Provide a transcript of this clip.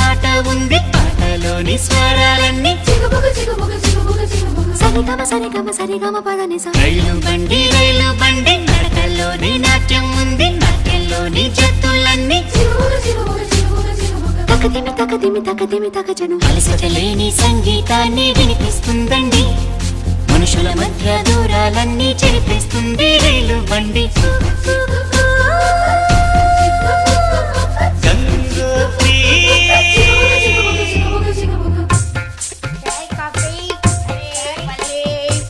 పాట ఉంది. పాటలోని స్వరాలన్నీ సరిగమ సరిగమ సరిగమ పదని రైలు బండి రైలు బండి నడకల్లోని నాట్యం ఉంది. నాట్యంలోని జత్తులన్నీ తకదిమి తకదిమి తకదిమి తకజను అలసటలేని సంగీతాన్ని వినిపిస్తుందండి. మనుషుల మధ్య దూరాలన్నీ చెరిపిస్తుంది రైలు బండి.